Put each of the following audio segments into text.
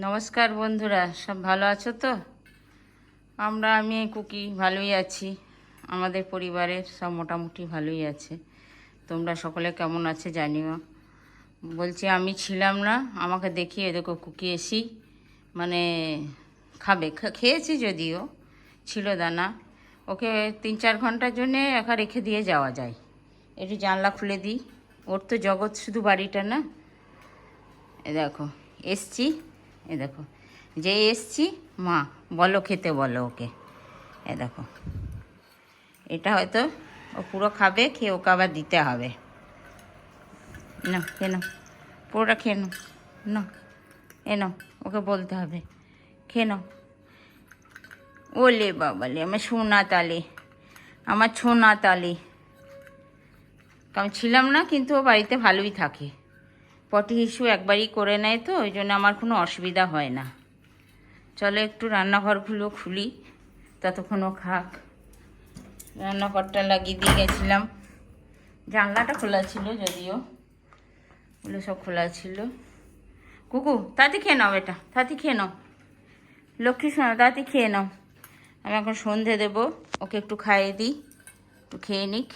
নমস্কার বন্ধুরা, সব ভালো আছো তো? আমরা, আমি, কুকি, ভালোই আছি। আমাদের পরিবারের সব মোটামুটি ভালোই আছে। তোমরা সকলে কেমন আছে জানিও। বলছি, আমি ছিলাম না, আমাকে দেখিয়ে দেখো, কুকি এসি মানে খাবে। খেয়েছি যদিও, ছিল দানা। ওকে তিন চার ঘণ্টার জন্যে একা রেখে দিয়ে যাওয়া যায়। একটু জানলা খুলে দিই। ওর তো জগৎ শুধু বাড়িটা না। এ দেখো, এসছি। এ দেখো, যে এসছি, মা, বলো খেতে বলো ওকে। এ দেখো, এটা হয়তো ও পুরো খাবে, খেয়ে ওকে আবার দিতে হবে। না কেন পুরোটা খেয়ে নাও না এ ওকে বলতে হবে। খেয়ে নাও। ওলে বাবালে, আমার সোনা তালে, আমার ছোনা তালে। কারণ ছিলাম না, কিন্তু ও বাড়িতে ভালোই থাকে। পটি ইস্যু একবারই করে নেয় তো, ওই জন্য আমার কোনো অসুবিধা হয় না। চলো একটু রান্নাঘরগুলো খুলি ততক্ষণ ও খাক। রান্নাঘরটা লাগিয়ে দিয়ে গেছিলাম। জানলাটা খোলা ছিল যদিও, ওগুলো সব খোলা ছিল। কুকু, তাতে খেয়ে নাও এটা তাতে খেয়ে নাও। লক্ষ্মী সোনা তাতে খেয়ে নাও। আমি এখন সন্ধে দেবো, ওকে একটু খাইয়ে দিই, একটু খেয়ে নিক।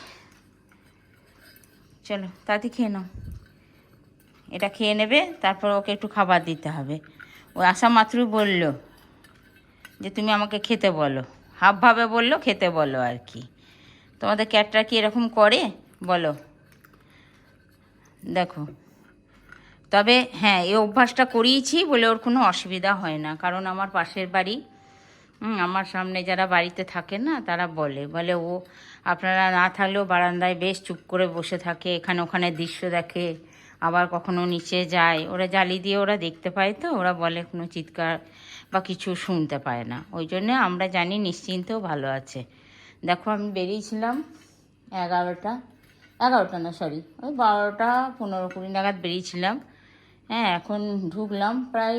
চলো, তাতে খেয়ে নাও। এটা খেয়ে নেবে, তারপর ওকে একটু খাবার দিতে হবে। ও আসা মাত্রই বলল যে, তুমি আমাকে খেতে বলো। হাফভাবে বলল, খেতে বলো আর কি। তোমাদের ক্যাটরা কি এরকম করে? বলো। দেখো। তবে হ্যাঁ এই অভ্যাসটা করিয়েছি বলে ওর কোনো অসুবিধা হয় না। কারণ আমার পাশের বাড়ি আমার সামনে যারা বাড়িতে থাকে না, তারা বলে। বলে, ও, আপনারা না থাকলেও বারান্দায় বেশ চুপ করে বসে থাকে, এখানে ওখানে দৃশ্য দেখে। আবার কখনো নিচে যায়। ওরা জালি দিয়ে ওরা দেখতে পায় তো, ওরা বলে কোনো চিৎকার বা কিছু শুনতে পায় না। ওই জন্যে আমরা জানি নিশ্চিন্তেও ভালো আছে। দেখো আমি বেরিয়েছিলাম এগারোটা এগারোটা না সরি ওই বারোটা পনেরো কুড়ি নাগাদ বেরিয়েছিলাম। হ্যাঁ এখন ঢুকলাম প্রায়